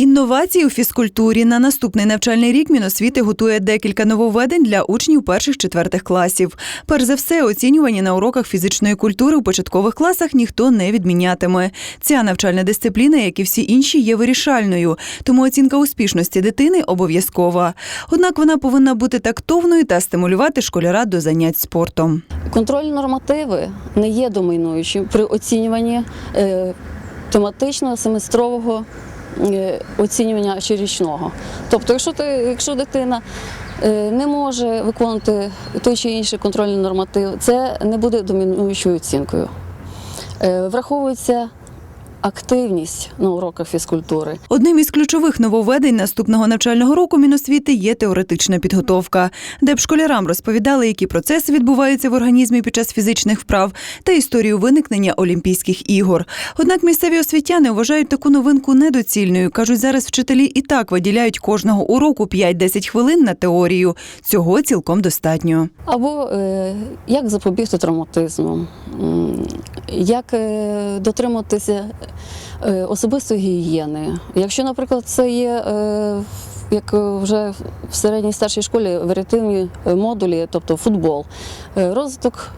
Інновації у фізкультурі на наступний навчальний рік Міносвіти готує декілька нововведень для учнів перших-четвертих класів. Перш за все, оцінювання на уроках фізичної культури у початкових класах ніхто не відмінятиме. Ця навчальна дисципліна, як і всі інші, є вирішальною, тому оцінка успішності дитини обов'язкова. Однак вона повинна бути тактовною та стимулювати школяра до занять спортом. Контрольні нормативи не є домінуючим при оцінюванні е, тематичного семестрового оцінювання щорічного. Тобто, якщо, ти, якщо дитина е, не може виконувати той чи інший контрольний норматив, це не буде домінуючою оцінкою. Е, враховується активність на уроках фізкультури. Одним із ключових нововведень наступного навчального року Міносвіти є теоретична підготовка, де б школярам розповідали, які процеси відбуваються в організмі під час фізичних вправ та історію виникнення Олімпійських ігор. Однак місцеві освітяни вважають таку новинку недоцільною. кажуть, зараз вчителі і так виділяють кожного уроку 5-10 хвилин на теорію. Цього цілком достатньо. Або е, як запобігти травматизму, як е, дотриматися особистої гігієни. Якщо, наприклад, це є е, як вже в середній старшій школі варіативні е, модулі, тобто футбол, е, розвиток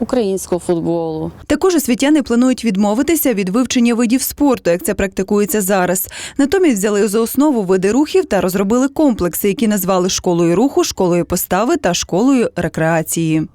українського футболу, Також освітяни планують відмовитися від вивчення видів спорту, як це практикується зараз. Натомість взяли за основу види рухів та розробили комплекси, які назвали школою руху, школою постави та школою рекреації.